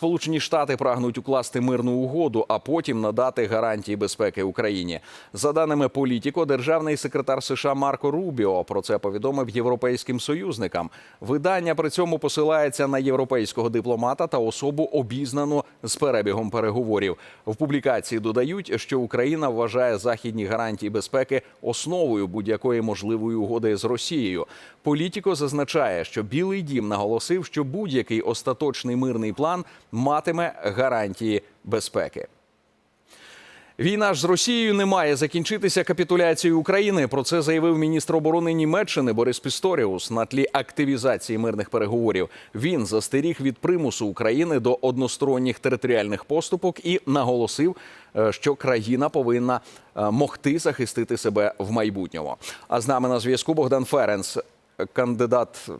Сполучені Штати прагнуть укласти мирну угоду, а потім надати гарантії безпеки Україні. За даними Політіко, державний секретар США Марко Рубіо про це повідомив європейським союзникам. Видання при цьому посилається на європейського дипломата та особу обізнану з перебігом переговорів. В публікації додають, що Україна вважає західні гарантії безпеки основою будь-якої можливої угоди з Росією. Політіко зазначає, що Білий Дім наголосив, що будь-який остаточний мирний план матиме гарантії безпеки. Війна ж з Росією не має закінчитися капітуляцією України. Про це заявив міністр оборони Німеччини Борис Пісторіус на тлі активізації мирних переговорів. Він застеріг від примусу України до односторонніх територіальних поступок і наголосив, е, що країна повинна е, могти захистити себе в майбутньому. А з нами на зв'язку Богдан Ференц, кандидат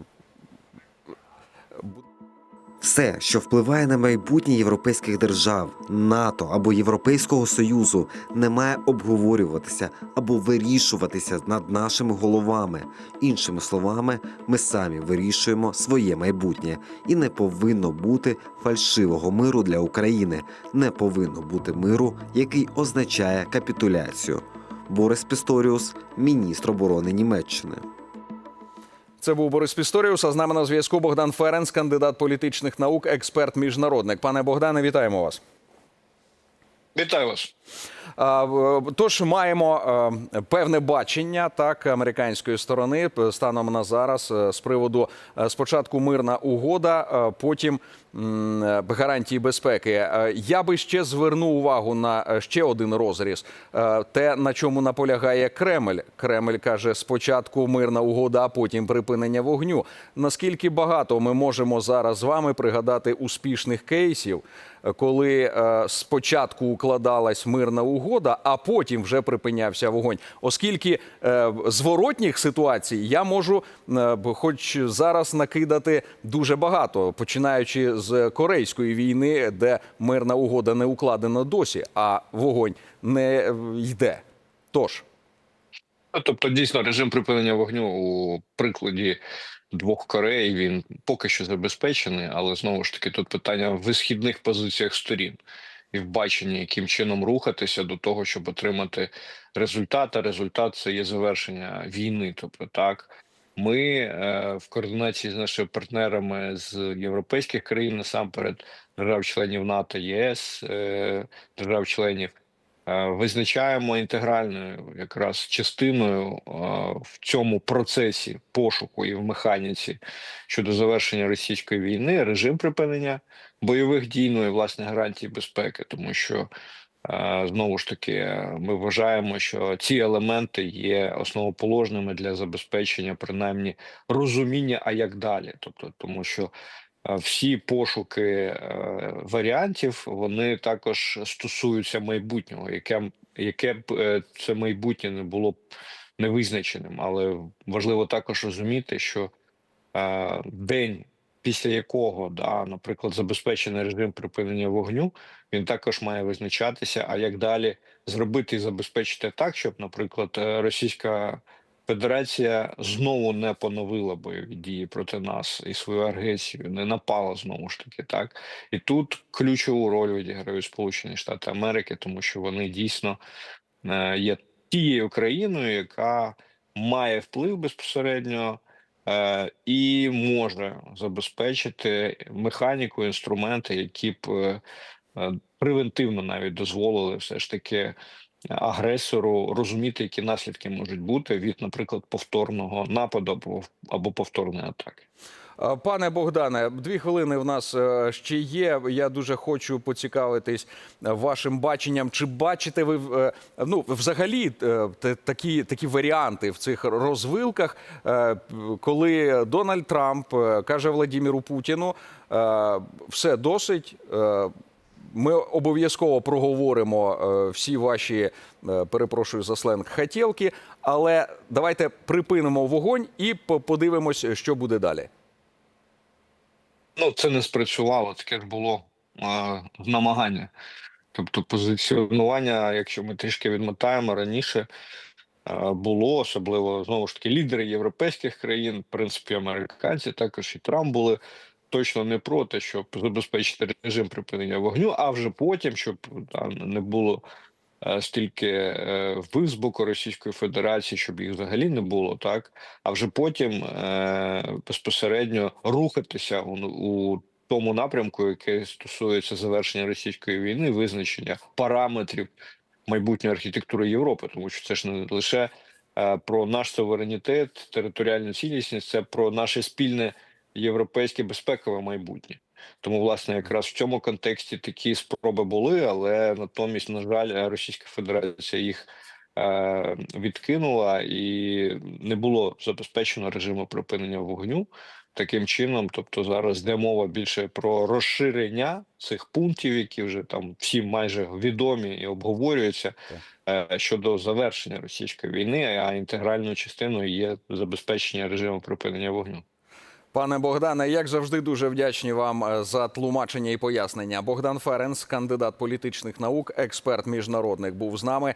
Все, що впливає на майбутнє європейських держав, НАТО або Європейського Союзу, не має обговорюватися або вирішуватися над нашими головами. Іншими словами, ми самі вирішуємо своє майбутнє, і не повинно бути фальшивого миру для України. Не повинно бути миру, який означає капітуляцію. Борис Пісторіус, міністр оборони Німеччини. Це був Борис Пісторіус. А з нами на зв'язку Богдан Ференс, кандидат політичних наук, експерт міжнародник. Пане Богдане, вітаємо вас. Вітаю вас. Тож маємо е, певне бачення так американської сторони станом на зараз е, з приводу е, спочатку мирна угода, е, потім е, гарантії безпеки. Е, Я би ще звернув увагу на е, ще один розріз: Е, те, на чому наполягає Кремль. Кремль каже: спочатку мирна угода, а потім припинення вогню. Наскільки багато ми можемо зараз з вами пригадати успішних кейсів, е, коли е, спочатку укладалась мирна угода, а потім вже припинявся вогонь. Оскільки е, зворотніх ситуацій я можу, е, хоч зараз накидати дуже багато, починаючи з корейської війни, де мирна угода не укладена досі, а вогонь не е, йде. Тож. Тобто, дійсно, режим припинення вогню у прикладі двох Корей він поки що забезпечений, але знову ж таки тут питання в висхідних позиціях сторін і в баченні, яким чином рухатися до того, щоб отримати результат. А результат це є завершення війни. Тобто, так ми е, в координації з нашими партнерами з європейських країн, насамперед держав-членів НАТО, ЄС, е, держав-членів. Е, визначаємо інтегральною якраз частиною в цьому процесі пошуку і в механіці щодо завершення російської війни режим припинення бойових дій, ну і власне гарантії безпеки, тому що знову ж таки е, ми вважаємо, що ці елементи є основоположними для забезпечення принаймні розуміння, а як далі, тобто тому що. е, Всі пошуки е, варіантів вони також стосуються майбутнього, яке яке б е, це майбутнє не було б невизначеним, але важливо також розуміти, що е, день, після якого да, наприклад, забезпечений режим припинення вогню, він також має визначатися. А як далі зробити і забезпечити так, щоб, наприклад, е, Російська Федерація знову не поновила бойові дії проти нас і свою агресію, не напала знову ж таки, так і тут ключову роль відіграють Сполучені Штати Америки, тому що вони дійсно е, є тією країною, яка має вплив безпосередньо і може забезпечити механіку, інструменти, які б е, е, превентивно навіть дозволили все ж таки агресору розуміти, які наслідки можуть бути від, наприклад, повторного нападу або повторної атаки. А, Пане Богдане, дві хвилини в нас е, ще є. Я дуже хочу поцікавитись е, вашим баченням. Чи бачите ви е, ну взагалі е, такі, такі варіанти в цих розвилках, е, коли Дональд Трамп е, каже Владіміру Путіну, е, все досить. е, Ми обов'язково проговоримо е, всі ваші, е, перепрошую за сленг, хотілки, але давайте припинимо вогонь і по- подивимось, що буде далі. Ну, це не спрацювало, таке ж було е, намагання. Тобто, позиціонування, якщо ми трішки відмотаємо раніше, е, було особливо знову ж таки лідери європейських країн, в принципі, американці, також і Трамп були точно не проти, щоб забезпечити режим припинення вогню, а вже потім, щоб там не було стільки е, вбивств з боку Російської Федерації, щоб їх взагалі не було, так а вже потім е, безпосередньо рухатися у, у тому напрямку, який стосується завершення російської війни, визначення параметрів майбутньої архітектури Європи, тому що це ж не лише е, про наш суверенітет, територіальну цілісність, це про наше спільне європейське безпекове майбутнє. Тому, власне, якраз в цьому контексті такі спроби були, але натомість, на жаль, Російська Федерація їх е, відкинула і не було забезпечено режиму припинення вогню. Таким чином, тобто зараз йде мова більше про розширення цих пунктів, які вже там всім майже відомі і обговорюються е, щодо завершення російської війни, а інтегральною частиною є забезпечення режиму припинення вогню. Пане Богдане, як завжди, дуже вдячні вам е, за тлумачення і пояснення. Богдан Ференс, кандидат політичних наук, експерт міжнародних, був з нами.